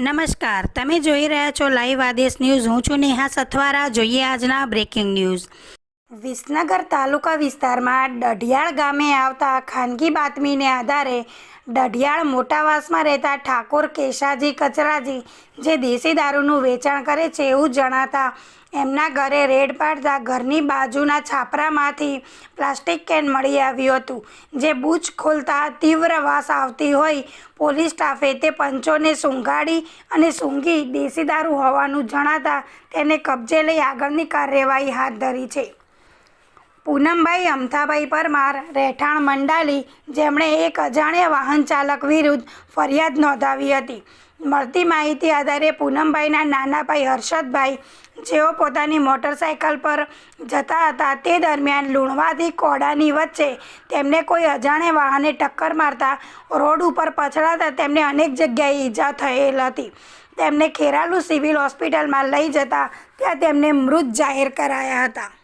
નમસ્કાર, તમે જોઈ રહ્યા છો લાઈવ આદેશ ન્યૂઝ. હું છું નેહા સથવારા. જોઈએ આજના બ્રેકિંગ ન્યૂઝ વિસનગર તાલુકા વિસ્તારમાં ડઢિયાળ ગામે આવતા ખાનગી બાતમીને આધારે ડઢિયાળ મોટાવાસમાં રહેતા ઠાકોર કેશાજી કચરાજી જે દેશી દારૂનું વેચાણ કરે છે એવું જણાતા એમના ઘરે રેડ પાડતા ઘરની બાજુના છાપરામાંથી પ્લાસ્ટિક કેન મળી આવ્યું હતું, જે બૂચ ખોલતા તીવ્ર વાસ આવતી હોય પોલીસ સ્ટાફે તે પંચોને સૂંઘાડી અને સૂંઘી દેશી દારૂ હોવાનું જણાતા તેને કબજે લઈ આગળની કાર્યવાહી હાથ ધરી છે. પૂનમભાઈ અમથાભાઈ પરમાર રહેઠાણ મંડાલી, જેમણે એક અજાણ્યા વાહન ચાલક વિરુદ્ધ ફરિયાદ નોંધાવી હતી. મળતી માહિતી આધારે પૂનમભાઈના નાના ભાઈ હર્ષદભાઈ, જેઓ પોતાની મોટરસાયકલ પર જતા હતા, તે દરમિયાન લુણવાથી કોડાની વચ્ચે તેમને કોઈ અજાણ્યા વાહને ટક્કર મારતા રોડ ઉપર પછડાતા તેમને અનેક જગ્યાએ ઈજા થયેલ હતી. તેમને ખેરાલુ સિવિલ હોસ્પિટલમાં લઈ જતા ત્યાં તેમને મૃત જાહેર કરાયા હતા.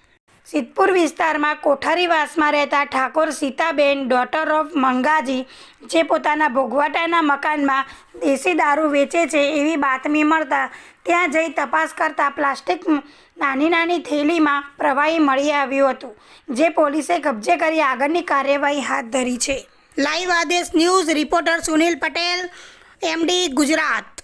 સિદ્ધપુર વિસ્તારમાં કોઠારીવાસમાં રહેતા ઠાકોર સીતાબેન ડોટર ઓફ મંગાજી, જે પોતાના ભોગવાટાના મકાનમાં દેશી દારૂ વેચે છે એવી બાતમી મળતા ત્યાં જઈ તપાસ કરતા પ્લાસ્ટિક નાની નાની થેલીમાં પ્રવાહી મળી આવ્યું હતું, જે પોલીસે કબજે કરી આગળની કાર્યવાહી હાથ ધરી છે. Live Aadesh news reporter Sunil Patel, MD Gujarat.